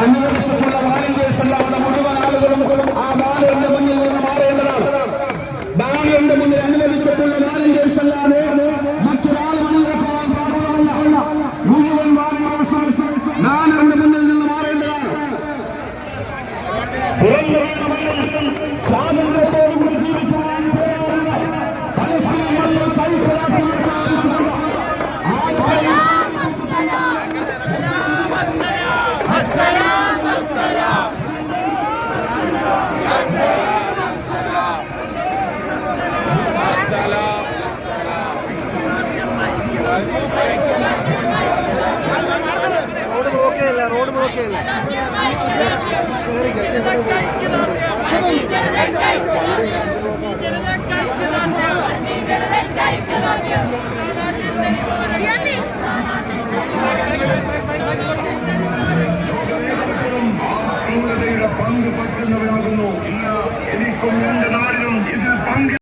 അനുവദിച്ചിട്ടുള്ള വാലന്റിയേഴ്സ് അല്ലാതെ മുഴുവൻ ആളുകളും ആ ബാലയുടെ മുന്നിൽ നിന്ന് മാറേണ്ടതാണ്. ബാലയുടെ മുന്നിൽ അനുവദിച്ചിട്ടുള്ള വാലന്റിയേഴ്സ് അല്ലാതെ മറ്റൊരാൾ മണിയിലെത്താൻ പാടുള്ളതല്ല. മുഴുവൻ വാലന്റിയേഴ്സും ബാലയുടെ മുന്നിൽ നിന്ന് മാറേണ്ടതാണ്. റോഡ് ബ്ലോക്ക് റോഡ് ബ്ലോക്ക് പങ്ക് പറ്റുന്നവരാകുന്നു ഇല്ല എനിക്കൊന്നും